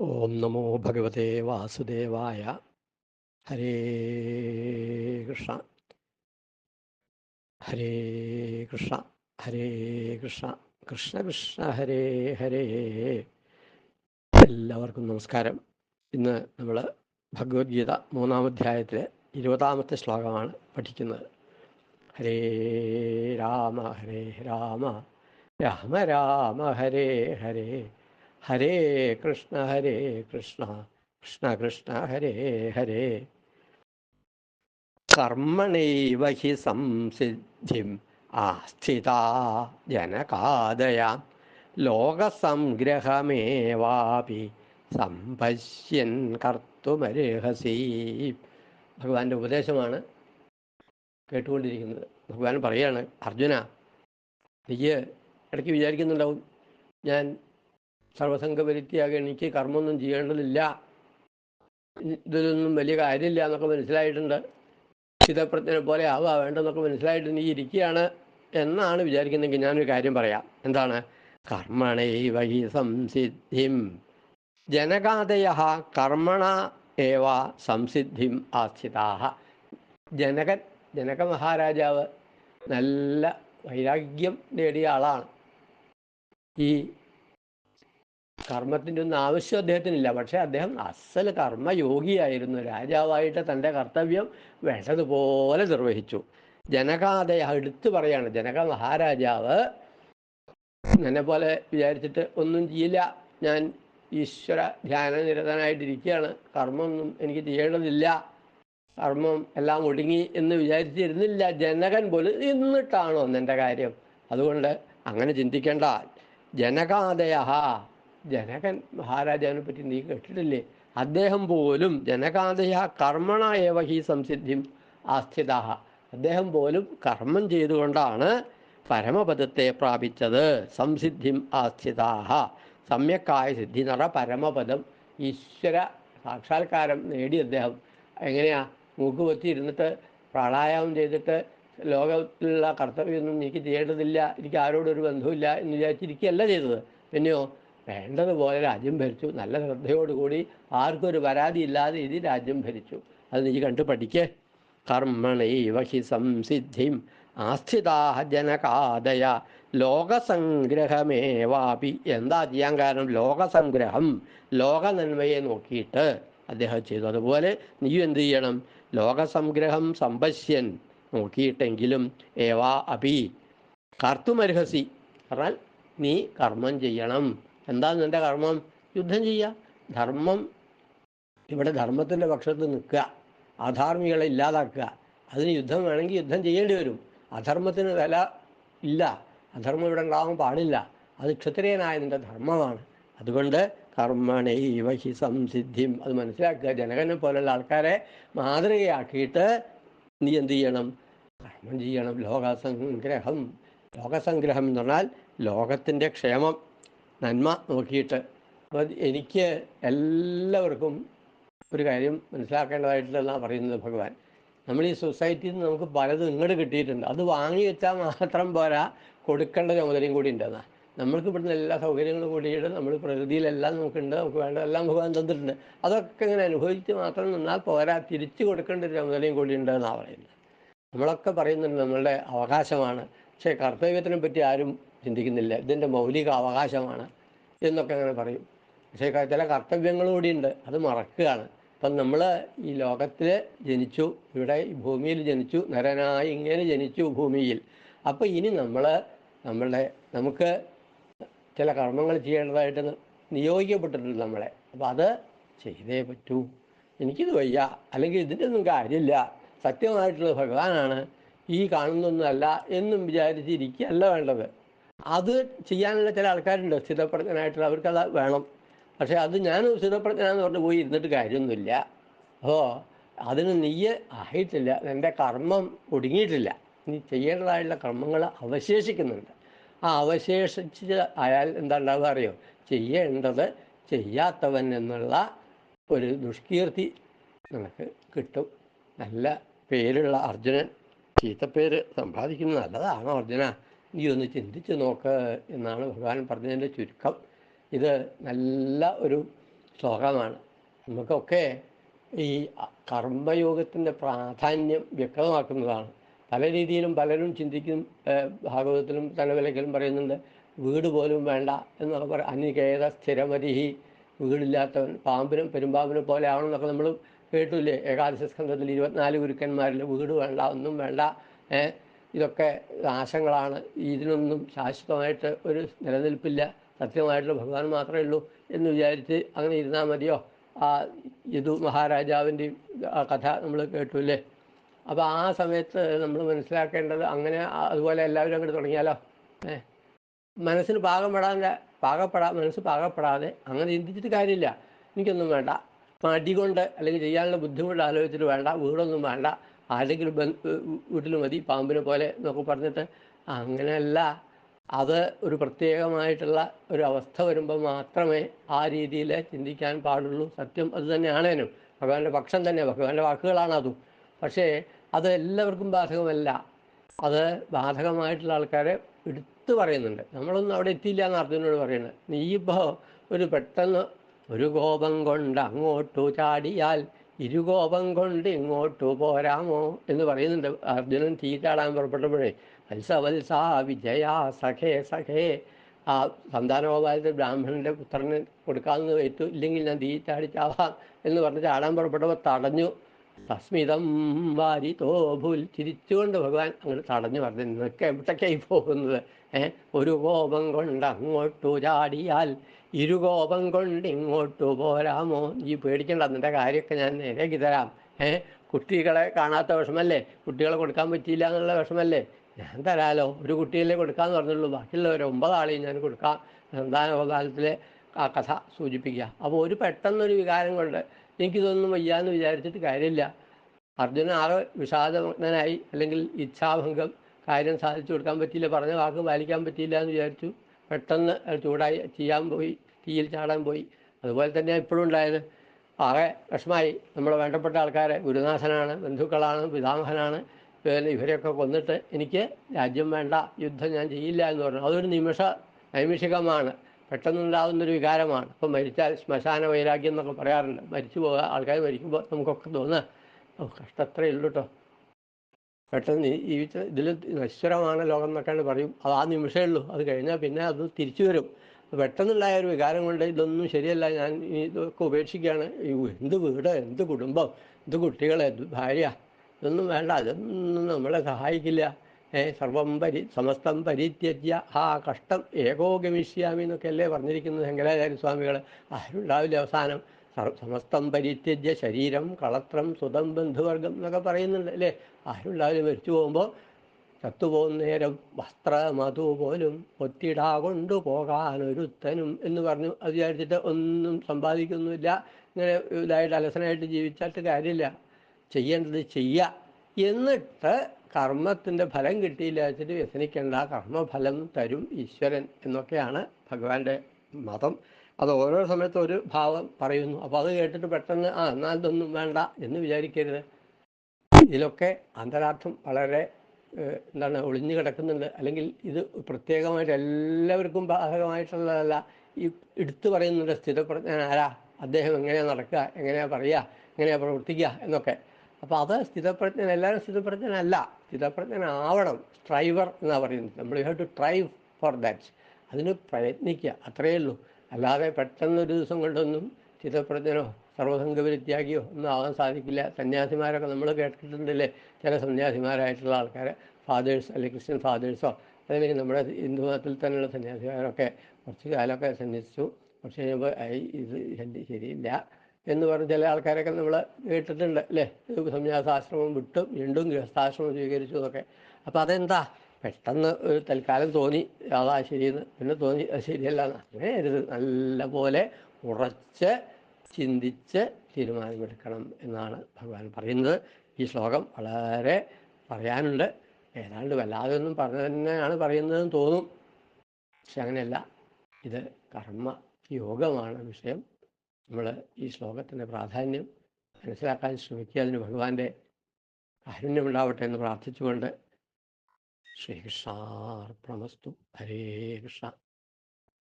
ഓം നമോ ഭഗവതേ വാസുദേവായ. ഹരേ കൃഷ്ണ. ഹരേ കൃഷ്ണ. ഹരേ കൃഷ്ണ. കൃഷ്ണ കൃഷ്ണ. ഹരേ ഹരേ. എല്ലാവർക്കും നമസ്കാരം. ഇന്ന് നമ്മൾ ഭഗവത്ഗീത മൂന്നാം അധ്യായത്തിലെ ഇരുപതാമത്തെ ശ്ലോകമാണ് പഠിക്കുന്നത്. ഹരേ രാമ ഹരേ രാമ. രാമ രാമ ഹരേ ഹരേ. ഹരേ കൃഷ്ണ ഹരേ കൃഷ്ണ കൃഷ്ണ കൃഷ്ണ ഹരേ ഹരേ. കർമ്മണൈവ ഹി സംസിദ്ധിം ആസ്ഥിത ജനകാദയ. ലോകസംഗ്രഹമേവാപി സംപശ്യൻ കർത്തുമർഹസി ഭഗവാന്റെ ഉപദേശമാണ് കേട്ടുകൊണ്ടിരിക്കുന്നത്. ഭഗവാൻ പറയാണ് അർജുന നീ ഇടയ്ക്ക് വിചാരിക്കുന്നുണ്ടാവും ഞാൻ സർവസംഘപരിത്യാഗം എനിക്ക് കർമ്മമൊന്നും ചെയ്യേണ്ടതില്ല. ഇതിലൊന്നും വലിയ കാര്യമില്ല എന്നൊക്കെ മനസ്സിലായിട്ടുണ്ട്. ചിതപ്രജ്ഞനെ പോലെ ആവാ വേണ്ടെന്നൊക്കെ മനസ്സിലായിട്ട് നീ ഇരിക്കുകയാണ് എന്നാണ് വിചാരിക്കുന്നതെങ്കിൽ ഞാനൊരു കാര്യം പറയാം. എന്താണ്? കർമ്മണൈവ ഹി സംസിദ്ധിം ജനകാതയ കർമ്മണ ഏവ സംസിദ്ധിം ആസ്ഥിതാഹ ജനകൻ ജനക മഹാരാജാവ് നല്ല വൈരാഗ്യം നേടിയ ആളാണ്. ഈ കർമ്മത്തിന്റെ ഒന്നും ആവശ്യം അദ്ദേഹത്തിനില്ല. പക്ഷേ അദ്ദേഹം അസൽ കർമ്മയോഗിയായിരുന്നു. രാജാവായിട്ട് തന്റെ കർത്തവ്യം വേണ്ടതുപോലെ നിർവഹിച്ചു. ജനകാദയ എടുത്തു പറയാണ്. ജനക മഹാരാജാവ് എന്നെ പോലെ വിചാരിച്ചിട്ട് ഒന്നും ചെയ്യില്ല. ഞാൻ ഈശ്വര ധ്യാന നിരതനായിട്ടിരിക്കുകയാണ്. കർമ്മമൊന്നും എനിക്ക് ചെയ്യേണ്ടതില്ല. കർമ്മം എല്ലാം ഒടുങ്ങി എന്ന് വിചാരിച്ചിരുന്നില്ല. ജനകൻ പോലും എന്നിട്ടാണോ എന്നെ കാര്യം? അതുകൊണ്ട് അങ്ങനെ ചിന്തിക്കേണ്ട. ജനകാദയ ജനകൻ മഹാരാജാവിനെ പറ്റി നീ കേട്ടിട്ടില്ലേ? അദ്ദേഹം പോലും ജനകാന്തയ കർമ്മണ ഏവ ഹി സംസിദ്ധിം ആസ്ഥിത അദ്ദേഹം പോലും കർമ്മം ചെയ്തുകൊണ്ടാണ് പരമപദത്തെ പ്രാപിച്ചത്. സംസിദ്ധിം ആസ്ഥിതാഹ. സമ്യക്കായ സിദ്ധി നിറ പരമപദം. ഈശ്വര സാക്ഷാത്കാരം നേടി അദ്ദേഹം. എങ്ങനെയാ? മൂക്ക് ഇരുന്നിട്ട് പ്രാണായാമം ചെയ്തിട്ട് ലോകത്തിലുള്ള കർത്തവ്യമൊന്നും എനിക്ക് ചെയ്യേണ്ടതില്ല. എനിക്ക് ആരോടൊരു ബന്ധവുമില്ല എന്ന് വിചാരിച്ചിരിക്കുകയല്ല ചെയ്തത്. പിന്നെയോ? വേണ്ടതുപോലെ രാജ്യം ഭരിച്ചു. നല്ല ശ്രദ്ധയോടുകൂടി ആർക്കും ഒരു പരാതി ഇല്ലാതെ ഇത് രാജ്യം ഭരിച്ചു. അത് നീ കണ്ടു പഠിക്കേ. കർമ്മണൈവ ഹി സംസിദ്ധിം ആസ്ഥിതാഹ ജനകാദയ. ലോകസംഗ്രഹമേവാപി. എന്താ ചെയ്യാൻ കാരണം? ലോകസംഗ്രഹം ലോക നന്മയെ നോക്കിയിട്ട് അദ്ദേഹം ചെയ്തു. അതുപോലെ നീ എന്ത് ചെയ്യണം? ലോകസംഗ്രഹം സമ്പശ്യൻ നോക്കിയിട്ടെങ്കിലും ഏവാ അപി. കർത്തുമർഹസി. പറഞ്ഞാൽ നീ കർമ്മം ചെയ്യണം. എന്താ നിന്റെ കർമ്മം? യുദ്ധം ചെയ്യുക ധർമ്മം ഇവിടെ ധർമ്മത്തിന്റെ പക്ഷത്ത് നിൽക്കുക. അധാർമികളെ ഇല്ലാതാക്കുക. അതിന് യുദ്ധം വേണമെങ്കിൽ യുദ്ധം ചെയ്യേണ്ടി വരും. അധർമ്മത്തിന് വില ഇല്ല. അധർമ്മം ഇവിടെ ഉണ്ടാവാൻ പാടില്ല. അത് ക്ഷത്രിയനായ നിന്റെ ധർമ്മമാണ്. അതുകൊണ്ട് കർമ്മണൈവ ഹി സംസിദ്ധിം. അത് മനസ്സിലാക്കുക. ജനകനെ പോലുള്ള ആൾക്കാരെ മാതൃകയാക്കിയിട്ട് നീ എന്ത് ചെയ്യണം? കർമ്മം ചെയ്യണം. ലോകസംഗ്രഹം. ലോകസംഗ്രഹം എന്ന് പറഞ്ഞാൽ ലോകത്തിന്റെ ക്ഷേമം. നന്മ നോക്കിയിട്ട് അപ്പോൾ എനിക്ക് എല്ലാവർക്കും ഒരു കാര്യം മനസ്സിലാക്കേണ്ടതായിട്ടുള്ളതാണ് പറയുന്നത് ഭഗവാൻ. നമ്മൾ ഈ സൊസൈറ്റിയിൽ നിന്ന് നമുക്ക് പലതും ഇങ്ങോട്ട് കിട്ടിയിട്ടുണ്ട്. അത് വാങ്ങി വെച്ചാൽ മാത്രം പോരാ കൊടുക്കേണ്ട ചുമതലയും കൂടി ഉണ്ടെന്നാ. നമ്മൾക്ക് ഇവിടുന്ന് എല്ലാ സൗകര്യങ്ങളും കൂടിയിട്ട് നമ്മൾ പ്രകൃതിയിലെല്ലാം നമുക്കുണ്ട് നമുക്ക് വേണ്ട എല്ലാം ഭഗവാൻ തന്നിട്ടുണ്ട്. അതൊക്കെ ഇങ്ങനെ അനുഭവിച്ച് മാത്രം നിന്നാൽ പോരാ തിരിച്ചു കൊടുക്കേണ്ട ഒരു ചുമതലയും കൂടി ഉണ്ടെന്നാണ് പറയുന്നത്. നമ്മളൊക്കെ പറയുന്നുണ്ട് നമ്മളുടെ അവകാശമാണ്. പക്ഷേ കർത്തവ്യത്തിനെ പറ്റി ആരും ചിന്തിക്കുന്നില്ല. ഇതിന്റെ മൗലിക അവകാശമാണ് എന്നൊക്കെ അങ്ങനെ പറയും. പക്ഷേ ചില കർത്തവ്യങ്ങൾ കൂടിയുണ്ട്. അത് മറക്കുകയാണ്. അപ്പം നമ്മൾ ഈ ലോകത്തിൽ ജനിച്ചു ഇവിടെ ഈ ഭൂമിയിൽ ജനിച്ചു നരനായി ഇങ്ങനെ ജനിച്ചു ഭൂമിയിൽ. അപ്പോൾ ഇനി നമ്മൾ നമ്മളുടെ നമുക്ക് ചില കർമ്മങ്ങൾ ചെയ്യേണ്ടതായിട്ട് നിയോഗിക്കപ്പെട്ടിട്ടുണ്ട് നമ്മളെ. അപ്പോൾ അത് ചെയ്തേ പറ്റൂ. എനിക്കിത് വയ്യ. അല്ലെങ്കിൽ ഇതിന്റെ ഒന്നും കാര്യമില്ല. സത്യമായിട്ടുള്ള ഭഗവാനാണ്. ഈ കാണുന്നൊന്നുമല്ല എന്നും വിചാരിച്ചിരിക്കുകയല്ല വേണ്ടത്. അത് ചെയ്യാനുള്ള ചില ആൾക്കാരുണ്ട് സ്ഥിതപ്രജ്ഞനായിട്ടുള്ള അവർക്കത് വേണം. പക്ഷേ അത് ഞാൻ സ്ഥിതപ്രജ്ഞാന്ന് പറഞ്ഞ് പോയി ഇരുന്നിട്ട് കാര്യമൊന്നുമില്ല. അപ്പോൾ അതിന് നീയ് ആയിട്ടില്ല എന്റെ കർമ്മം ഒടുങ്ങിയിട്ടില്ല. നീ ചെയ്യേണ്ടതായിട്ടുള്ള കർമ്മങ്ങൾ അവശേഷിക്കുന്നുണ്ട്. ആ അവശേഷിച്ച് അയാൾ എന്താ ഉണ്ടാവുക അറിയോ? ചെയ്യേണ്ടത് ചെയ്യാത്തവൻ എന്നുള്ള ഒരു ദുഷ്കീർത്തി നമുക്ക് കിട്ടും. നല്ല പേരുള്ള അർജുനൻ ചീത്തപ്പേര് സമ്പാദിക്കുന്നത് നല്ലതാണോ അർജുന. നീ ഒന്ന് ചിന്തിച്ച് നോക്ക് എന്നാണ് ഭഗവാൻ പറഞ്ഞതിന്റെ ചുരുക്കം. ഇത് നല്ല ഒരു ശ്ലോകമാണ്. നമുക്കൊക്കെ ഈ കർമ്മയോഗത്തിന്റെ പ്രാധാന്യം വ്യക്തമാക്കുന്നതാണ്. പല രീതിയിലും പലരും ചിന്തിക്കും ഭാഗവതത്തിലും തലവിലക്കലും പറയുന്നുണ്ട് വീട് പോലും വേണ്ട എന്നൊക്കെ പറയും അനികേത സ്ഥിരമരിഹി വീടില്ലാത്തവൻ പാമ്പിനും പെരുമ്പാമ്പിനും പോലെ ആവണമെന്നൊക്കെ നമ്മൾ കേട്ടില്ലേ? ഏകാദശ സ്കന്ധത്തിൽ ഇരുപത്തിനാല് ഗുരുക്കന്മാരിൽ വീട് വേണ്ട ഒന്നും വേണ്ട ഇതൊക്കെ നാശങ്ങളാണ്. ഇതിനൊന്നും ശാശ്വതമായിട്ട് ഒരു നിലനിൽപ്പില്ല. സത്യമായിട്ടുള്ള ഭഗവാൻ മാത്രമേ ഉള്ളൂ എന്ന് വിചാരിച്ച് അങ്ങനെ ഇരുന്നാൽ മതിയോ? ആ യദു മഹാരാജാവിന്റെയും ആ കഥ നമ്മൾ കേട്ടു അല്ലേ അപ്പോൾ ആ സമയത്ത് നമ്മൾ മനസ്സിലാക്കേണ്ടത് അങ്ങനെ അതുപോലെ എല്ലാവരും അങ്ങോട്ട് തുടങ്ങിയാലോ? ഏ? മനസ്സിന് പാകപ്പെടാതെ പാകപ്പെടാ മനസ്സ് പാകപ്പെടാതെ അങ്ങനെ ചിന്തിച്ചിട്ട് കാര്യമില്ല. എനിക്കൊന്നും വേണ്ട. മടി കൊണ്ട് അല്ലെങ്കിൽ ചെയ്യാനുള്ള ബുദ്ധിമുട്ട് ആലോചിച്ചിട്ട് വേണ്ട. വീടൊന്നും വേണ്ട. ആരെങ്കിലും വീട്ടിൽ മതി പാമ്പിനെ പോലെ എന്നൊക്കെ പറഞ്ഞിട്ട് അങ്ങനെയല്ല. അത് ഒരു പ്രത്യേകമായിട്ടുള്ള ഒരു അവസ്ഥ വരുമ്പോൾ മാത്രമേ ആ രീതിയിൽ ചിന്തിക്കാൻ പാടുള്ളൂ. സത്യം അത് തന്നെയാണേനും ഭഗവാന്റെ പക്ഷം തന്നെ ഭഗവാന്റെ വാക്കുകളാണ് അതും. പക്ഷേ അത് എല്ലാവർക്കും ബാധകമല്ല. അത് ബാധകമായിട്ടുള്ള ആൾക്കാരെ എടുത്തു പറയുന്നുണ്ട്. നമ്മളൊന്നും അവിടെ എത്തിയില്ല എന്ന് അർജുനോട് പറയുന്നത്. നീ ഇപ്പോൾ ഒരു പെട്ടെന്ന് ഒരു കോപം കൊണ്ട് അങ്ങോട്ടു ചാടിയാൽ ഇരുകോപം കൊണ്ട് ഇങ്ങോട്ടു പോരാമോ എന്ന് പറയുന്നുണ്ട് അർജുനൻ തീറ്റാടാൻ പുറപ്പെട്ടപ്പോഴേ വത്സ വത്സ വിജയ സഖേ സഖേ. ആ സന്താനോപായത്തിൽ ബ്രാഹ്മണന്റെ പുത്രന് കൊടുക്കാമെന്ന് വെച്ചു ഇല്ലെങ്കിൽ ഞാൻ തീറ്റാടിച്ചാവാം എന്ന് പറഞ്ഞ് ചാടാൻ പുറപ്പെട്ടപ്പോൾ തടഞ്ഞു. തസ്മിതം വാരിതോ ഭൂൽ ചിരിച്ചുകൊണ്ട് ഭഗവാൻ അങ്ങോട്ട് തടഞ്ഞു പറഞ്ഞു നിനക്ക് എവിടേക്കായി പോകുന്നത്? ഒരു കോപം കൊണ്ട് അങ്ങോട്ടു ചാടിയാൽ ഇരുകോപം കൊണ്ട് ഇങ്ങോട്ടു പോരാമോ ഈ പേടിക്കണ്ട അതിന്റെ കാര്യമൊക്കെ ഞാൻ നേരെയാക്കി തരാം. ഏ? കുട്ടികളെ കാണാത്ത വിഷമല്ലേ? കുട്ടികളെ കൊടുക്കാൻ പറ്റിയില്ല എന്നുള്ള വിഷമല്ലേ? ഞാൻ തരാലോ. ഒരു കുട്ടിയല്ലേ കൊടുക്കാമെന്ന് പറഞ്ഞുള്ളൂ. ബാക്കിയുള്ള ഒരു ഒമ്പതാളെയും ഞാൻ കൊടുക്കാം. സന്താനോപാലത്തിലെ ആ കഥ സൂചിപ്പിക്കുക. അപ്പോൾ ഒരു പെട്ടെന്നൊരു വികാരം കൊണ്ട് എനിക്കിതൊന്നും വയ്യാന്ന് വിചാരിച്ചിട്ട് കാര്യമില്ല. അർജുന ആകെ വിഷാദമഗ്നനായി അല്ലെങ്കിൽ ഇച്ഛാഭംഗം കാര്യം സാധിച്ചു കൊടുക്കാൻ പറ്റിയില്ല പറഞ്ഞ വാക്ക് പാലിക്കാൻ പറ്റിയില്ല എന്ന് വിചാരിച്ചു. പെട്ടെന്ന് ചൂടായി ചെയ്യാൻ പോയി തീയിൽ ചാടാൻ പോയി. അതുപോലെ തന്നെയാണ് ഇപ്പോഴും ഉണ്ടായത്. ആകെ വിഷമായി. നമ്മളെ വേണ്ടപ്പെട്ട ആൾക്കാരെ ഗുരുനാഥനാണ് ബന്ധുക്കളാണ് പിതാമഹനാണ്. പിന്നെ ഇവരെയൊക്കെ കൊന്നിട്ട് എനിക്ക് രാജ്യം വേണ്ട യുദ്ധം ഞാൻ ചെയ്യില്ല എന്ന് പറഞ്ഞു. അതൊരു നിമിഷ നൈമിഷികമാണ്. പെട്ടെന്നുണ്ടാകുന്നൊരു വികാരമാണ്. ഇപ്പം മരിച്ചാൽ ശ്മശാന വൈരാഗ്യം എന്നൊക്കെ പറയാറുണ്ട്. മരിച്ചു പോകുക ആൾക്കാർ മരിക്കുമ്പോൾ നമുക്കൊക്കെ തോന്നുക കഷ്ടത്രയേ ഉള്ളൂ കേട്ടോ പെട്ടെന്ന് ഈ ഇതിൽ നശ്വരമാണ് ലോകം എന്നൊക്കെയാണ് പറയും. അത് ആ നിമിഷമേ ഉള്ളൂ. അത് കഴിഞ്ഞാൽ പിന്നെ അത് തിരിച്ചു വരും. പെട്ടെന്നുണ്ടായ ഒരു വികാരം കൊണ്ട് ഇതൊന്നും ശരിയല്ല. ഞാൻ ഇതൊക്കെ ഉപേക്ഷിക്കുകയാണ്. എന്ത് വീട് എന്ത് കുടുംബം എന്ത് കുട്ടികൾ എന്ത് ഭാര്യ? ഇതൊന്നും വേണ്ട. അതൊന്നും നമ്മളെ സഹായിക്കില്ല. ഏ സർവം പരി സമസ്തം പരിത്യജ്യ. ആ കഷ്ടം ഏകോ ഗമിഷ്യാമി എന്നൊക്കെ അല്ലേ പറഞ്ഞിരിക്കുന്നത്. ശങ്കരാചാര്യ സ്വാമികൾ ആരും ഉണ്ടാവില്ല അവസാനം. സമസ്തം പരിത്യജ്യ ശരീരം കളത്രം സുതം ബന്ധുവർഗം എന്നൊക്കെ പറയുന്നുണ്ട് അല്ലേ? ആരും ഉണ്ടാവില്ല മരിച്ചു പോകുമ്പോൾ ചത്തുപോകുന്ന നേരം വസ്ത്രമതു പോലും ഒത്തിടാ കൊണ്ടു പോകാനൊരുത്തനും എന്ന് പറഞ്ഞു. അത് വിചാരിച്ചിട്ട് ഒന്നും സമ്പാദിക്കുന്നില്ല ഇങ്ങനെ ഇതായിട്ട് അലസനായിട്ട് ജീവിച്ചിട്ട് കാര്യമില്ല. ചെയ്യേണ്ടത് ചെയ്യുക എന്നിട്ട് കർമ്മത്തിന്റെ ഫലം കിട്ടിയില്ല വെച്ചിട്ട് വ്യസനിക്കേണ്ട. കർമ്മഫലം തരും ഈശ്വരൻ എന്നൊക്കെയാണ് ഭഗവാന്റെ മതം. അത് ഓരോ സമയത്തും ഒരു ഭാവം പറയുന്നു. അപ്പോൾ അത് കേട്ടിട്ട് പെട്ടെന്ന് ആ എന്നാൽ ഇതൊന്നും വേണ്ട എന്ന് വിചാരിക്കരുത്. ഇതിലൊക്കെ അന്തരാർത്ഥം വളരെ എന്താണ് ഒളിഞ്ഞു കിടക്കുന്നുണ്ട്. അല്ലെങ്കിൽ ഇത് പ്രത്യേകമായിട്ട് എല്ലാവർക്കും ബാധകമായിട്ടുള്ളതല്ല. ഈ എടുത്തു പറയുന്നുണ്ട് സ്ഥിരപ്രജ്ഞൻ ആരാ? അദ്ദേഹം എങ്ങനെയാണ് നടക്കുക? എങ്ങനെയാണ് പറയുക? എങ്ങനെയാണ് പ്രവർത്തിക്കുക? എന്നൊക്കെ. അപ്പോൾ അത് സ്ഥിതപ്രജ്ഞൻ എല്ലാവരും സ്ഥിതപ്രജ്ഞനല്ല സ്ഥിതപ്രജ്ഞനാവണം സ്ട്രൈവർ എന്നാണ് പറയുന്നത്. നമ്മൾ have to thrive for that അതിന് പ്രയത്നിക്കുക. അത്രയേ ഉള്ളൂ. അല്ലാതെ പെട്ടെന്നൊരു ദിവസം കൊണ്ടൊന്നും ചിതപ്രജ്ഞനോ സർവസംഘപരിത്യാഗിയോ ഒന്നും ആവാൻ സാധിക്കില്ല. സന്യാസിമാരൊക്കെ നമ്മൾ കേട്ടിട്ടുണ്ടല്ലേ? ചില സന്യാസിമാരായിട്ടുള്ള ആൾക്കാരെ ഫാദേഴ്സ് അല്ലെങ്കിൽ ക്രിസ്ത്യൻ ഫാദേഴ്സോ അല്ലെങ്കിൽ നമ്മുടെ ഹിന്ദു മതത്തിൽ തന്നെയുള്ള സന്യാസിമാരൊക്കെ കുറച്ച് കാലമൊക്കെ സന്യസിച്ചു. കുറച്ച് കഴിയുമ്പോൾ "ഐ, ഇത് ശരി- ശരിയില്ല. എന്ന് പറഞ്ഞ് ചില ആൾക്കാരൊക്കെ നമ്മൾ കേട്ടിട്ടുണ്ട് അല്ലേ? സന്യാസാശ്രമം വിട്ടു വീണ്ടും ഗൃഹസ്ഥാശ്രമം സ്വീകരിച്ചു എന്നൊക്കെ. അപ്പോൾ അതെന്താ? പെട്ടെന്ന് ഒരു തൽക്കാലം തോന്നി അതാ ശരിയെന്ന് പിന്നെ തോന്നി അത് ശരിയല്ല അങ്ങനെ അരുത് നല്ല പോലെ ഉറച്ച് ചിന്തിച്ച് തീരുമാനമെടുക്കണം എന്നാണ് ഭഗവാൻ പറയുന്നത്. ഈ ശ്ലോകം വളരെ പറയാനുണ്ട്. ഏതാണ്ട് വല്ലാതെ ഒന്നും പറഞ്ഞു തന്നെയാണ് പറയുന്നതെന്ന് തോന്നും. പക്ഷെ അങ്ങനെയല്ല. ഇത് കർമ്മ യോഗമാണ് വിഷയം. നമ്മൾ ഈ ശ്ലോകത്തിന്റെ പ്രാധാന്യം മനസ്സിലാക്കാൻ ശ്രമിക്കുക. അതിന് ഭഗവാന്റെ കാരുണ്യമുണ്ടാവട്ടെ എന്ന് പ്രാർത്ഥിച്ചുകൊണ്ട് ശ്രീകൃഷ്ണാർപ്പണമസ്തു. ഹരേ കൃഷ്ണ.